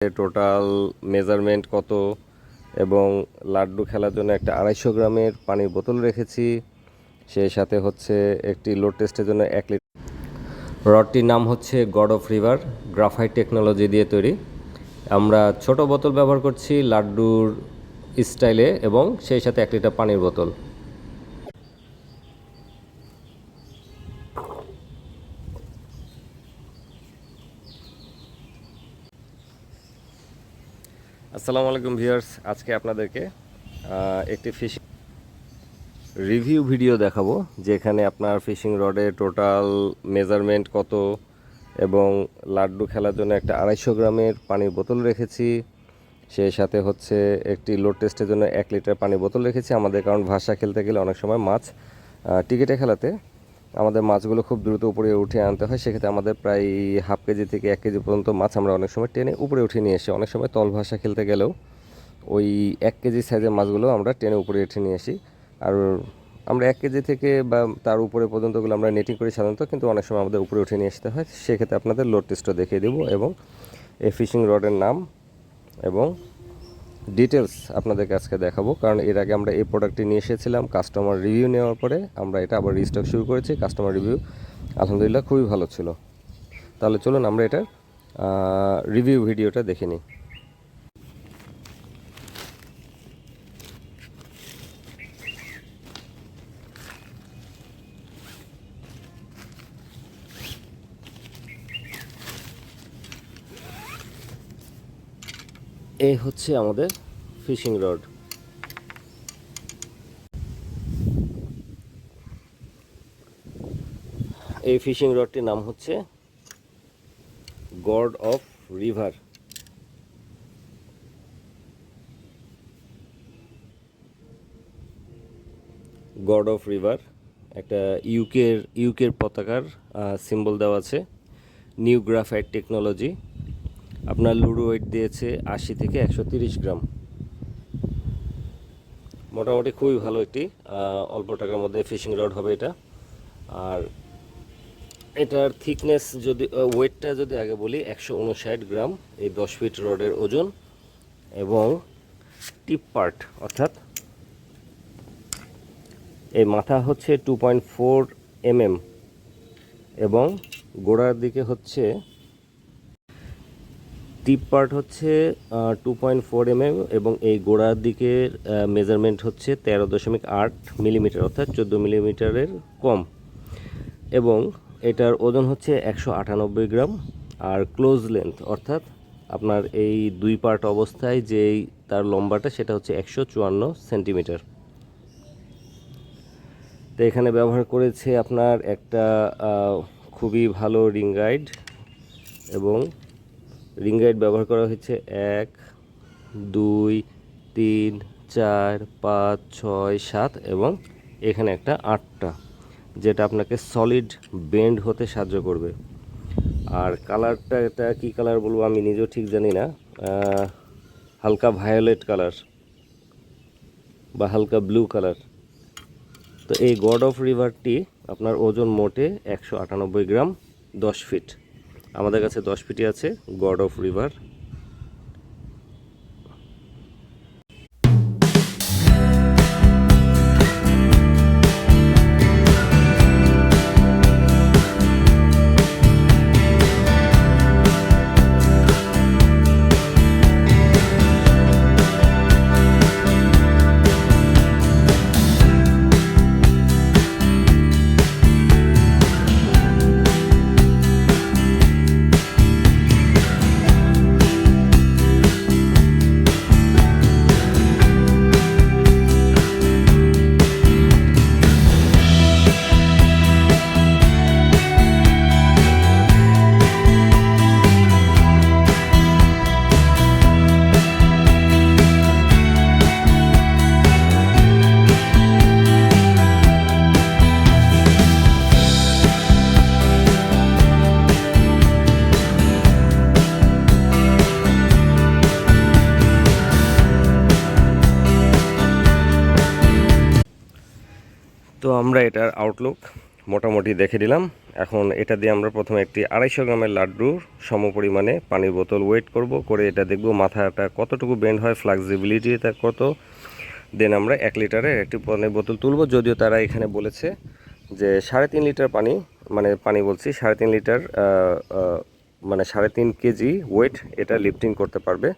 Total measurement কত? এবং লাড্ডু খেলার জন্য একটা আড়াইশো গ্রামের পানির বোতল রেখেছি। সেই সাথে হচ্ছে একটি লোড টেস্টের জন্য এক লিটার রডটির নাম হচ্ছে God of River graphite technology দিয়ে তৈরি। আমরা ছোট বোতল ব্যবহার করছি লাড্ডুর স্টাইলে এবং সেই সাথে এক লিটার পানির বোতল। আসসালামু আলাইকুম ভিউয়ার্স, আজকে আপনাদেরকে একটি ফিশিং রিভিউ ভিডিও দেখাবো, যেখানে আপনার ফিশিং রডের টোটাল মেজারমেন্ট কত এবং লাড্ডু খেলার জন্য একটা আড়াইশো গ্রামের পানির বোতল রেখেছি। সেই সাথে হচ্ছে একটি লোড টেস্টের জন্য এক লিটার পানির বোতল রেখেছি। আমাদের কারণ ভাষা খেলতে গেলে অনেক সময় মাছ টিকিটে খেলাতে আমাদের মাছগুলো খুব দ্রুত উপরে উঠে আনতে হয়। সেক্ষেত্রে আমাদের প্রায় হাফ কেজি থেকে এক কেজি পর্যন্ত মাছ আমরা অনেক সময় টেনে উপরে উঠিয়ে নিয়ে আসি। অনেক সময় তল ভাষা খেলতে গেলেও ওই এক কেজি সাইজের মাছগুলো আমরা টেনে উপরে উঠে নিয়ে আসি। আর আমরা এক কেজি থেকে বা তার উপরে পর্যন্তগুলো আমরা নেটিং করি সাধারণত, কিন্তু অনেক সময় আমাদের উপরে উঠে নিয়ে আসতে হয়। সেক্ষেত্রে আপনাদের লোড টেস্টও দেখিয়ে দেবো এবং এই ফিশিং রডের নাম এবং ডিটেলস আপনাদেরকে আজকে দেখাবো। কারণ এর আগে আমরা এই প্রোডাক্টটি নিয়ে এসেছিলাম কাস্টমার রিভিউ নেওয়ার পরে আমরা এটা আবার রিস্টক শুরু করেছি কাস্টমার রিভিউ আলহামদুলিল্লাহ খুবই ভালো ছিল। তাহলে চলুন আমরা এটার রিভিউ ভিডিওটা দেখে নিই। এই হচ্ছে আমাদের ফিশিং রড। এই ফিশিং রডটির নাম হচ্ছে God of River. God of River, একটা ইউকের ইউকের পতাকার সিম্বল দেওয়া আছে। New graphite technology. আপনার লুডো ওয়েট দিয়েছে আশি থেকে একশো তিরিশ গ্রাম। মোটামুটি খুবই ভালো একটি অল্প টাকার মধ্যে ফিশিং রড হবে এটা। আর এটার থিকনেস যদি ওয়েটটা যদি আগে বলি, একশো উনষাট গ্রাম, এই দশ ফিট রডের ওজন এবং টিপ পার্ট অর্থাৎ এই মাথা হচ্ছে টু পয়েন্ট ফোর এমএম এবং গোড়ার দিকে হচ্ছে টিপ পার্ট হচ্ছে two point four M M এবং এই গোড়ার দিকের মেজারমেন্ট হচ্ছে তেরো দশমিক আট মিলিমিটার অর্থাৎ চোদ্দ মিলিমিটারের কম। এবং এটার ওজন হচ্ছে একশো আটানব্বই গ্রাম আর ক্লোজ লেন্থ অর্থাৎ আপনার এই দুই পার্ট অবস্থায় যেই তার লম্বাটা সেটা হচ্ছে একশো চুয়ান্ন সেন্টিমিটার। তো এখানে ব্যবহার করেছে আপনার একটা খুবই ভালো রিং গাইড এবং রিং গাইড ব্যবহার করা হয়েছে। এক, দুই, তিন, চার, পাঁচ, ছয়, সাত এবং এখানে একটা আটটা, যেটা আপনাকে সলিড বেন্ড হতে সাহায্য করবে। আর কালারটা এটা কী কালার বলব আমি নিজেও ঠিক জানি না। হালকা ভায়োলেট কালার বা হালকা ব্লু কালার তো এই গড অফ রিভারটি আপনার ওজন মোটে একশো আটানব্বই গ্রাম, দশ ফিট আমাদের কাছে দশ ফিটি আছে গড অফ রিভার তো আমরা এটার আউটলুক মোটামুটি দেখে দিলাম এখন এটা দিয়ে আমরা প্রথমে একটি আড়াইশো গ্রামের লাড্ডুর সম পরিমাণে পানির বোতল ওয়েট করব, করে এটা দেখব মাথাটা কতটুকু বেন্ড হয় ফ্লেক্সিবিলিটিটা কত। দেন আমরা এক লিটারের একটি পানির বোতল তুলব, যদিও তারা এখানে বলেছে যে সাড়ে তিন লিটার পানি মানে পানি বলছি, সাড়ে তিন লিটার মানে সাড়ে তিন কেজি ওয়েট এটা লিফটিং করতে পারবে।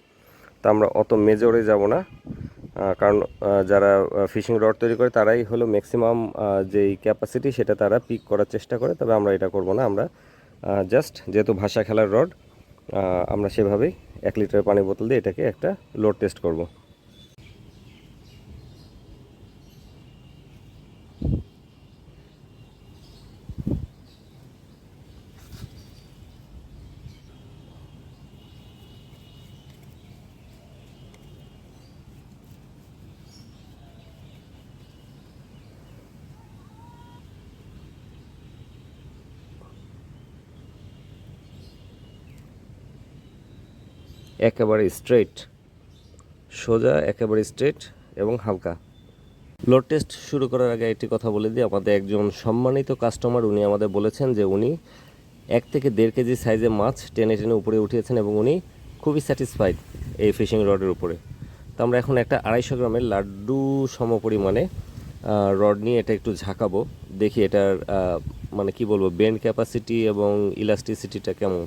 তা আমরা অত মেজরে যাব না। কারণ যারা ফিশিং রড তৈরি করে, তারাই হলো ম্যাক্সিমাম যেই ক্যাপাসিটি সেটা তারা পিক করার চেষ্টা করে, তবে আমরা এটা করব না। আমরা জাস্ট যেহেতু ভাষা খেলার রড আমরা সেভাবেই এক লিটার পানি বোতল দিয়ে এটাকে একটা লোড টেস্ট করব। একেবারে স্ট্রেট, সোজা, একেবারে স্ট্রেট এবং হালকা। লোড টেস্ট শুরু করার আগে একটি কথা বলে দিই, আমাদের একজন সম্মানিত কাস্টমার উনি আমাদের বলেছেন যে উনি এক থেকে দেড় কেজি সাইজে মাছ টেনে টেনে উপরে উঠিয়েছেন এবং উনি খুবই স্যাটিসফাইড এই ফিশিং রডের উপরে। তো আমরা এখন একটা আড়াইশো গ্রামের লাড্ডু সম পরিমাণে রড নিয়ে এটা একটু ঝাঁকাবো। দেখি এটার মানে কি বলব বেন্ড ক্যাপাসিটি এবং ইলাস্টিসিটিটা কেমন?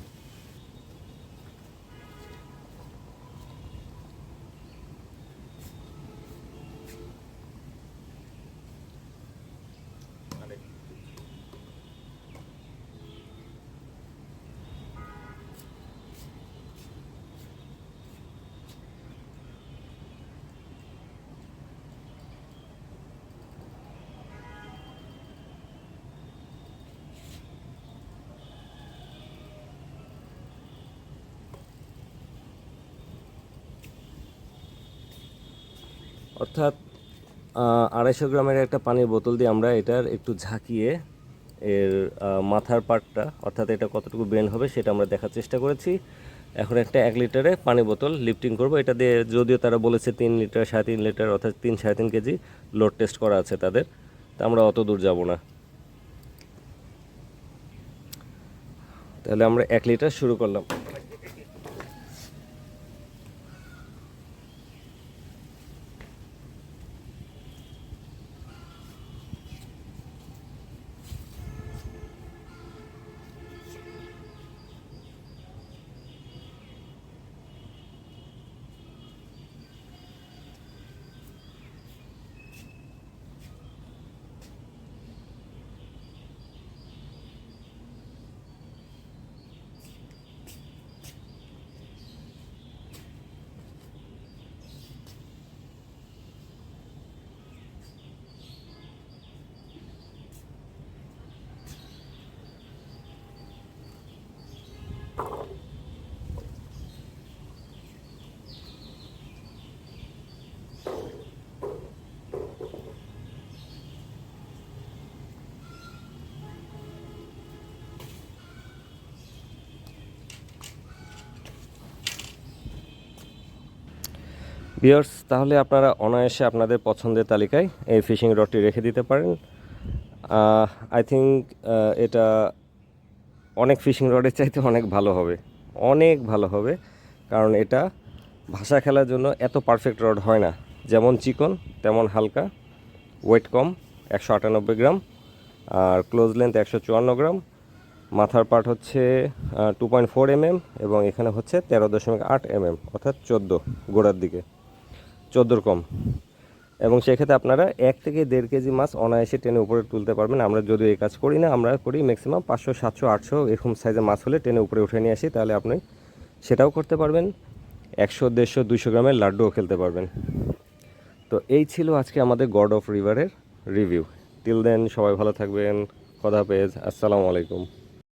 অর্থাৎ আড়াইশো গ্রামের একটা পানির বোতল দিয়ে আমরা এটার একটু ঝাঁকিয়ে এর মাথার পার্টটা অর্থাৎ এটা কতটুকু বেন হবে সেটা আমরা দেখার চেষ্টা করেছি। এখন একটা এক লিটারে পানি বোতল লিফটিং করব। এটা দিয়ে যদিও তারা বলেছে তিন লিটার, সাড়ে তিন লিটার, অর্থাৎ তিন সাড়ে তিন কেজি লোড টেস্ট করা আছে তাদের। তা আমরা অত দূর যাব না। তাহলে আমরা এক লিটার শুরু করলাম। বিয়ার্স তাহলে আপনারা অনায়াসে আপনাদের পছন্দের তালিকায় এই ফিশিং রডটি রেখে দিতে পারেন। আই থিঙ্ক এটা অনেক ফিশিং রডের চাইতে অনেক ভালো হবে। অনেক ভালো হবে, কারণ এটা ভাষা খেলার জন্য এত পারফেক্ট রড হয় না। যেমন চিকন, তেমন হালকা ওয়েট কম, একশো আটানব্বই গ্রাম, আর ক্লোজ লেন্থ একশো চুয়ান্ন গ্রাম। মাথার পার্ট হচ্ছে টু পয়েন্ট ফোর এমএম এবং এখানে হচ্ছে তেরো দশমিক আট এমএম অর্থাৎ চোদ্দ গোড়ার দিকে। চোদ্দোর কম। এবং সেক্ষেত্রে আপনারা এক থেকে দেড় কেজি মাছ অনায়াসে টেনে উপরে তুলতে পারবেন। আমরা যদি এই কাজ করি না, আমরা করি ম্যাক্সিমাম পাঁচশো, সাতশো, আটশো এরকম সাইজের মাছ হলে টেনে উপরে উঠে নিয়ে আসি, তাহলে আপনি সেটাও করতে পারবেন। একশো, দেড়শো দুশো গ্রামের লাড্ডুও খেলতে পারবেন। তো এই ছিল আজকে আমাদের গড অফ রিভারের রিভিউ টিল দেন সবাই ভালো থাকবেন। খোদা হাফেজ আসসালামু আলাইকুম।